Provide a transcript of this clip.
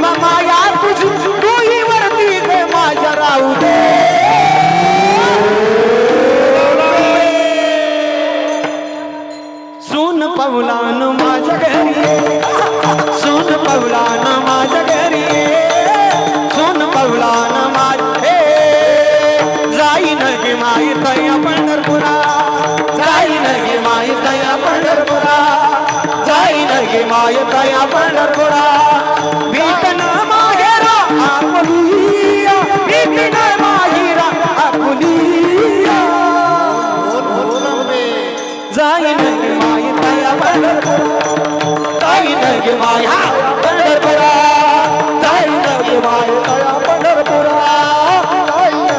माया तुझी तुही वरती ग माझ्या राहू दे. सून पवलान माझ्या घरी. ये. सून पवलान माझ्या घरी. ये. सून पवलान माझे जाईन गे माई तया पंढरपुरा. जाईन गे माई तया पंढरपुरा. जाईन गे माई तया पंढरपुरा. जाईन गे माई तया पंढरपुरा जाईन गे माई हा.